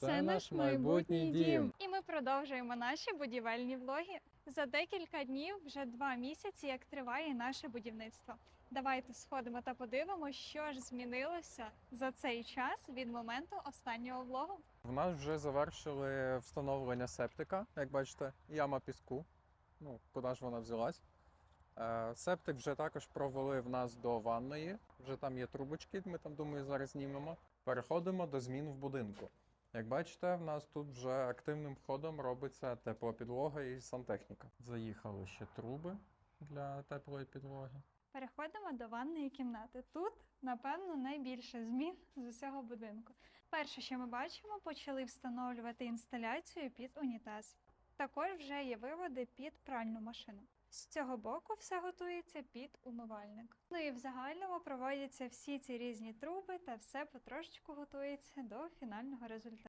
Це наш майбутній дім. І ми продовжуємо наші будівельні влоги. За декілька днів вже два місяці, як триває наше будівництво. Давайте сходимо та подивимося, що ж змінилося за цей час від моменту останнього влогу. В нас вже завершили встановлення септика, як бачите, яма піску. Ну, куди ж вона взялась? Е, Септик вже також провели в нас до ванної. Вже там є трубочки, ми там думаю зараз знімемо. Переходимо до змін в будинку. Як бачите, в нас тут вже активним ходом робиться теплопідлога і сантехніка. Заїхали ще труби для теплої підлоги. Переходимо до ванної кімнати. Тут, напевно, найбільше змін з усього будинку. Перше, що ми бачимо, почали встановлювати інсталяцію під унітаз. Також вже є виводи під пральну машину. З цього боку все готується під умивальник. Ну і в загальному проводяться всі ці різні труби та все потрошечку готується до фінального результату.